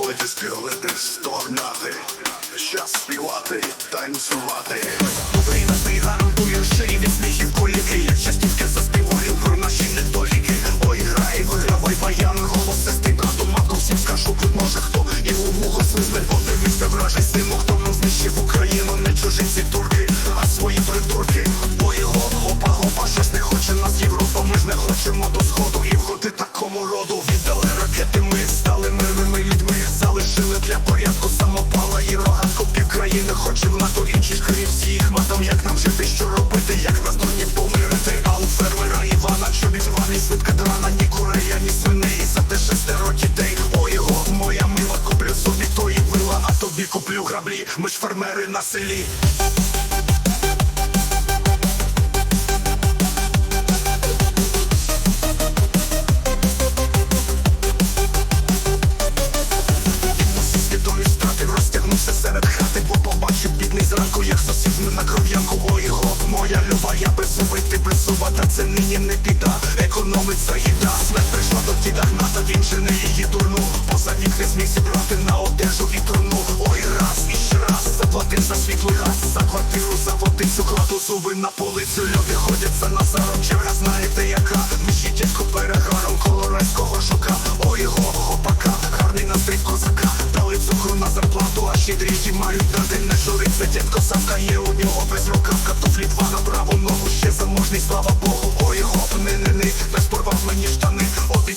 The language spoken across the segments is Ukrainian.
коли ти спілити, стогнати, час співати, танцювати. Україна ти гарантує шиї від сміхів коліки. Я частівки заспіваю про наші недоліки. Ой, грай, вигравай баян, голос сестри, брату, матку, всім скажу, тут може хто. І у вухо свизне, подивився вражай сину, хто нам знищив Україну, не чужинці турки, а свої придурки. Ой, гоп, гопа, гопа, щось не хоче нас Європа, ми ж не хочемо до всіх як нам жити, що робити, як нас дурні помирити. А у фермера Івана, що відзваний свитка драна, ні курея, ні свиней, за те шестеро дітей. о його, моя мила, куплю собі тої вила, а тобі куплю граблі, ми ж фермери на селі. Як сосів ми на кров'янку Ой, гоп, моя люба, я беззубий, ти беззуба, та це нині не біда. Економить заїда, смерть прийшла до діда Гната, він же не її дурну. Поза не зміг зібрати на одежу і труну. Ой, раз і ще раз заплатив за світло і газ За квартиру, за водицю, кладу зуби на полицю. Люди ходять за Назаром, черга знаєте яка? Міші дядько перегаром колорайського шока Ой, го, гопака, гарний настрій козака Дали цукру на зарплату, а щедріші мають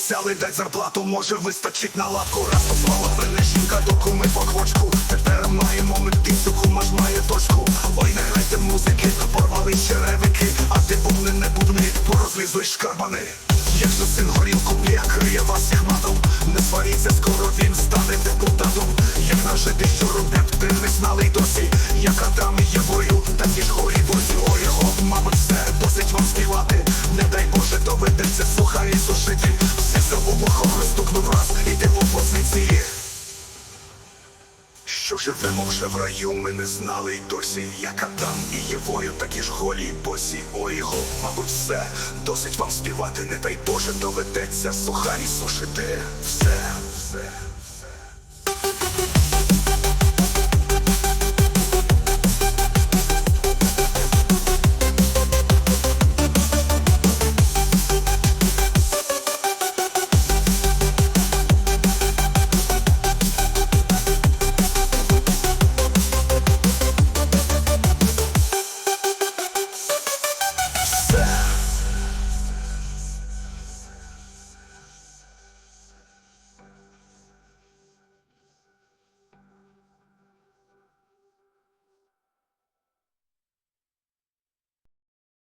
Обіцяли дать зарплату, може вистачить на лавку Раз послала мене жінка до куми по квочку. Тепер маємо ми птицю, кума ж має точку Ой, не грайте музики, порвали черевики А ти бубни, не бубни, порозлізуй шкарбани. Якщо син горілку п'є, криє вас всіх матом Не сваріться, скоро він стане депутатом. Як нажити, що роблять, ти не знали досі Як Адам і Євою, такі ж горі босі. Ой, його, мабуть, все, досить вам співати. Не дай Боже, доведеться сухарі сушити Все за обухом стукнув раз, іде в опозиції що живемо вже в раю, ми не знали й досі, як Адам і Євою, такі ж голі й босі. Ой, го, мабуть, все, досить вам співати, не дай Боже, доведеться сухарі сушити. Все, все.